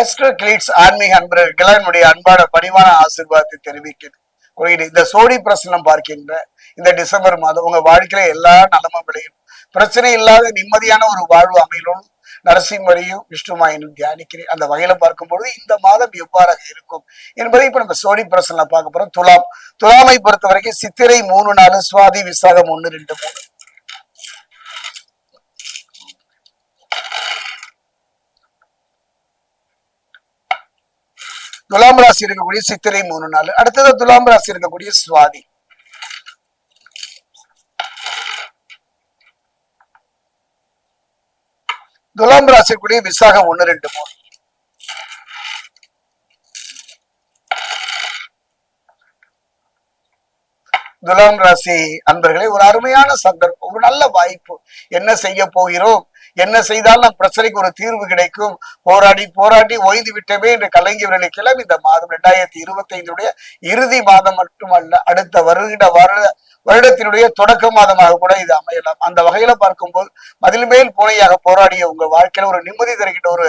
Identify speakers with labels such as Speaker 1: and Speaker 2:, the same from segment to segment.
Speaker 1: Astro கிளீட்ஸ் ஆன்மீக அன்பர்கள் என்னுடைய அன்பான பணிவான ஆசீர்வாதத்தை தெரிவிக்கிறேன். குறியீடு இந்த சோடி பிரசனம் பார்க்கின்ற இந்த டிசம்பர் மாதம் உங்க வாழ்க்கையில எல்லா நலமும் விளையும். பிரச்சனை இல்லாத நிம்மதியான ஒரு வாழ்வு அமையணும். நரசிம்மரையும் விஷ்ணுமாயினும் தியானிக்கிறேன். அந்த வகையில பார்க்கும்பொழுது இந்த மாதம் எவ்வாறாக இருக்கும் என்பதை இப்ப நம்ம சோடி பிரசன்ல பார்க்க போறோம். துலாம் துலாமை பொறுத்த வரைக்கும் சித்திரை மூணு நாலு சுவாதி விசாகம் ஒண்ணு ரெண்டு மூணு. துலாம் ராசி இருக்கக்கூடிய சித்திரை மூணு நாள். அடுத்தது துலாம் ராசி இருக்கக்கூடிய சுவாதி. துலாம் ராசி கூடிய விசாகம் ஒண்ணு ரெண்டு மூணு. துலாம் ராசி அன்பர்களே ஒரு அருமையான சந்தர்ப்பம் ஒரு நல்ல வாய்ப்பு. என்ன செய்ய போகிறோம்? என்ன செய்தால் நம் பிரச்சனைக்கு ஒரு தீர்வு கிடைக்கும். போராடி போராடி ஓய்ந்து விட்டவே என்று கிளம்பி இந்த மாதம் இரண்டாயிரத்தி இருபத்தி ஐந்துடைய இறுதி மாதம் மட்டுமல்ல அடுத்த வருட வருட வருடத்தினுடைய தொடக்க மாதமாக கூட இது அமையலாம். அந்த வகையில பார்க்கும்போது மதில் மேல் பூனையாக போராடிய உங்க வாழ்க்கையில ஒரு நிம்மதி தருகின்ற ஒரு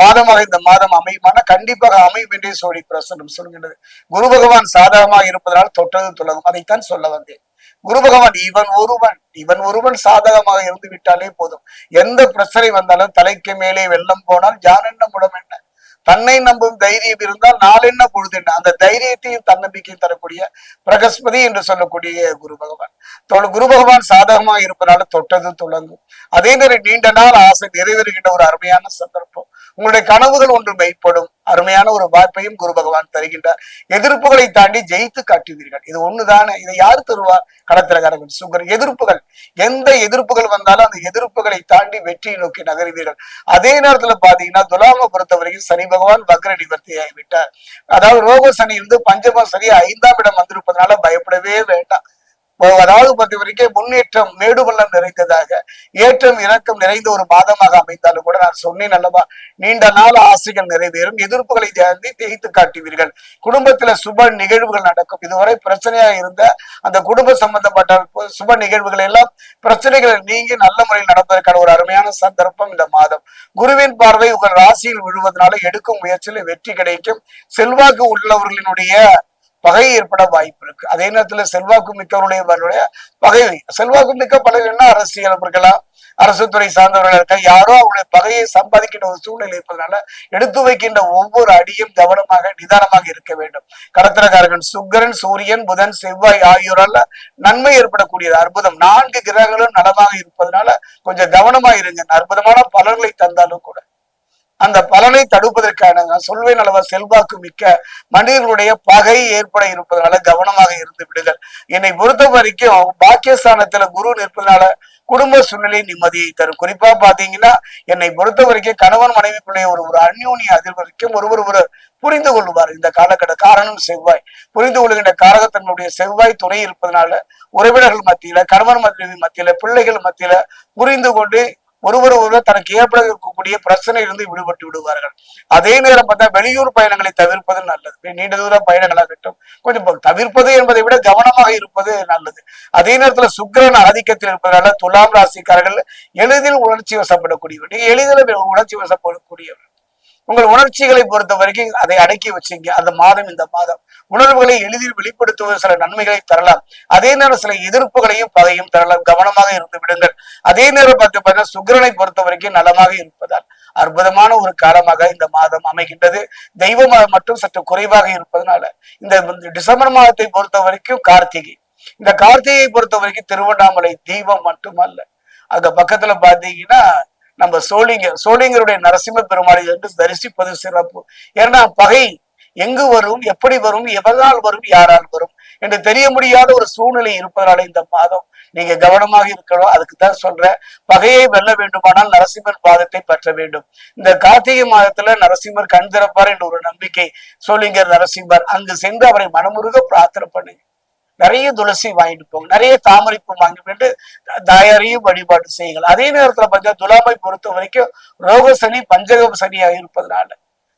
Speaker 1: மாதமாக இந்த மாதம் அமையுமான கண்டிப்பாக அமையும் என்றே சோழி பிரசனம் சொல்கின்றது. குரு பகவான் சாதகமாக இருப்பதனால் தொட்டது துலகும் அதைத்தான் சொல்ல வந்தேன். குரு பகவான் இவன் ஒருவன் இவன் ஒருவன் சாதகமாக இருந்து விட்டாலே போதும். எந்த பிரச்சனை வந்தாலும் தலைக்கு மேலே வெள்ளம் போனால் யான் என்ன முடம் என்ன? தன்னை நம்பும் தைரியம் இருந்தால் நாளென்ன பொழுது என்ன? அந்த தைரியத்தையும் தன்னம்பிக்கையும் தரக்கூடிய பிரகஸ்பதி என்று சொல்லக்கூடிய குரு பகவான் குரு பகவான் சாதகமா இருப்பதனால தொட்டது துளங்கும். அதே மாதிரி நீண்ட நாள் ஆசை நிறைவேறுகின்ற ஒரு அருமையான சந்தர்ப்பம். உங்களுடைய கனவுகள் ஒன்று மெய்ப்படும். அருமையான ஒரு வாய்ப்பையும் குரு பகவான் தருகின்றார். எதிர்ப்புகளை தாண்டி ஜெயித்து காட்டுவீர்கள். இது ஒண்ணுதானே? இதை யார் தருவார்? கடத்திரகாரர்கள் சுகர் எதிர்ப்புகள். எந்த எதிர்ப்புகள் வந்தாலும் அந்த எதிர்ப்புகளை தாண்டி வெற்றியை நோக்கி நகருவீர்கள். அதே நேரத்துல பாத்தீங்கன்னா துலாம பொறுத்த வரைக்கும் சனி பகவான் வக்ர நிவர்த்தி ஆகிவிட்டார். அதாவது ரோக சனி இருந்து பஞ்சம சனி ஐந்தாம் இடம் வந்திருப்பதனால பயப்படவே வேண்டாம். அதாவது பொறுத்த வரைக்கும் முன்னேற்றம் மேடுபள்ளம் நிறைந்ததாக ஏற்றம் இறக்கம் நிறைந்த ஒரு மாதமாக அமைந்தாலும் கூட நான் சொன்னேன் அல்லவா? நீண்ட நாள் ஆசைகள் நிறைவேறும் எதிர்ப்புகளை தேர்ந்து தேய்த்து காட்டுவீர்கள். குடும்பத்துல சுப நிகழ்வுகள் நடக்கும். இதுவரை பிரச்சனையா இருந்த அந்த குடும்ப சம்பந்தப்பட்ட சுப நிகழ்வுகள் எல்லாம் பிரச்சனைகளை நீங்கி நல்ல முறையில் நடப்பதற்கான ஒரு அருமையான சந்தர்ப்பம் இந்த மாதம். குருவின் பார்வை உங்கள் ராசியில் விழுவதனால எடுக்கும் முயற்சியில் வெற்றி கிடைக்கும். செல்வாக்கு உள்ளவர்களினுடைய பகை ஏற்பட வாய்ப்பு இருக்கு. அதே நேரத்துல செல்வாக்கு மிக்கவருடைய பகை. செல்வாக்கு மிக்க பலகள்னா அரசியல் இருக்கலாம் அரசு துறை சார்ந்தவர்கள் இருக்க? யாரோ அவருடைய பகையை சம்பாதிக்கின்ற ஒரு சூழ்நிலை இருப்பதனால எடுத்து வைக்கின்ற ஒவ்வொரு அடியும் கவனமாக நிதானமாக இருக்க வேண்டும். கடத்திரக்காரர்கள் சுக்கரன் சூரியன் புதன் செவ்வாய் ஆகியோரால நன்மை ஏற்படக்கூடியது. அற்புதம். நான்கு கிரகங்களும் நலமாக இருப்பதனால கொஞ்சம் கவனமா இருங்க. அற்புதமான பலன்களை தந்தாலும் கூட. அந்த பலனை தடுப்பதற்கான நான் சொல்வேன் அளவா செல்வாக்கு மிக்க மனிதர்களுடைய பகை ஏற்பட இருப்பதனால கவனமாக இருந்து விடுங்கள். என்னை பொறுத்த வரைக்கும் பாக்கியஸ்தானத்துல குரு நிற்பதனால குடும்ப சூழ்நிலை நிம்மதியை தரும். குறிப்பா பாத்தீங்கன்னா என்னை பொறுத்த வரைக்கும் கணவன் மனைவிக்குள்ளே ஒரு ஒரு அந்யோன்ய அதில் வரைக்கும் ஒருவர் ஒரு புரிந்து கொள்வார். இந்த காலகட்ட காரணம் செவ்வாய். புரிந்து கொள்கின்ற காரகத்தன்மையுடைய செவ்வாய் துணை இருப்பதனால உறவினர்கள் மத்தியில கணவன் மனைவி மத்தியில பிள்ளைகள் மத்தியில புரிந்து கொண்டு ஒருவர் ஒருவர் தனக்கு ஏற்பட இருக்கக்கூடிய பிரச்சனையிலிருந்து விடுபட்டு விடுவார்கள். அதே நேரம் பார்த்தா வெளியூர் பயணங்களை தவிர்ப்பது நல்லது. நீண்ட தூர பயணங்களாகட்டும் கொஞ்சம் தவிர்ப்பது என்பதை விட கவனமாக இருப்பது நல்லது. அதே நேரத்துல சுக்கரன் ஆதிக்கத்தில் இருப்பதனால துலாம் ராசிக்காரர்கள் எளிதில் உணர்ச்சி வசப்படக்கூடியவர். நீங்க எளிதில் உணர்ச்சி வசப்படக்கூடியவர். உங்கள் உணர்ச்சிகளை பொறுத்த வரைக்கும் அதை அடக்கி வச்சீங்க. அந்த மாதம் இந்த மாதம். உணர்வுகளை எளிதில் வெளிப்படுத்துவது சில நன்மைகளை தரலாம். அதே நேரம் சில எதிர்ப்புகளையும் பகையும் தரலாம். கவனமாக இருந்து விடுங்கள். அதே நேரம் பார்த்து பார்த்தீங்கன்னா சுக்கிரனை பொறுத்த வரைக்கும் நலமாக இருப்பதால் அற்புதமான ஒரு காலமாக இந்த மாதம் அமைகின்றது. தெய்வம் மட்டும் சற்று குறைவாக இருப்பதனால இந்த டிசம்பர் மாதத்தை பொறுத்த வரைக்கும் கார்த்திகை. இந்த கார்த்திகையை பொறுத்த வரைக்கும் திருவண்ணாமலை தெய்வம் மட்டுமல்ல. அந்த பக்கத்துல பாத்தீங்கன்னா நம்ம சோழிங்க சோழிங்கருடைய நரசிம்ம பெருமாளை என்று தரிசிப்பது சிறப்பு. ஏன்னா பகை எங்கு வரும் எப்படி வரும் எவரால் வரும் யாரால் வரும் என்று தெரிய முடியாத ஒரு சூழ்நிலை இருப்பதனால இந்த மாதம் நீங்க கவனமாக இருக்கணும். அதுக்கு தான் சொல்றேன். பகையை வெல்ல வேண்டுமானால் நரசிம்மர் பாதத்தை பற்ற வேண்டும். இந்த கார்த்திகை மாதத்துல நரசிம்மர் கண் திறப்பார் என்ற ஒரு நம்பிக்கை சோழிங்கர் நரசிம்மர். அங்கு சென்று அவரை மனமுருக பிரார்த்தனை பண்ணுங்க. நிறைய துளசி வாங்கிட்டு போங்க. நிறைய தாமரைப்பூ வாங்கிட்டு போயிட்டு தாயாரையும் வழிபாடு செய்யுங்கள். அதே நேரத்துல பார்த்தா துலாமை பொறுத்த வரைக்கும் ரோக சனி பஞ்சக சனியாக இருப்பதனால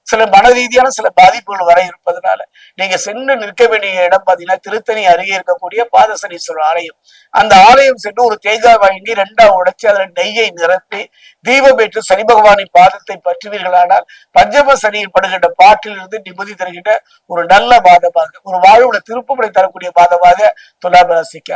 Speaker 1: சில மன ரீதியான சில பாதிப்புகள் வர இருப்பதனால நீங்க சென்று நிற்க வேண்டிய இடம் பாத்தீங்கன்னா திருத்தணி அருகே இருக்கக்கூடிய பாதசனீஸ்வரர் ஆலயம். அந்த ஆலயம் சென்று ஒரு தேங்காய் வாங்கி ரெண்டா உடைச்சு அதுல நெய்யை நிரப்பி தீபம் ஏற்று சனி பகவானின் பாதத்தை பற்றுவீர்களானால் பஞ்சம சனியில் படுகின்ற பாட்டிலிருந்து நிம்மதி தருகின்ற ஒரு நல்ல மாதமாக ஒரு வாழ்வுல திருப்பமுறை தரக்கூடிய மாதமாக துலாம் ராசிக்கு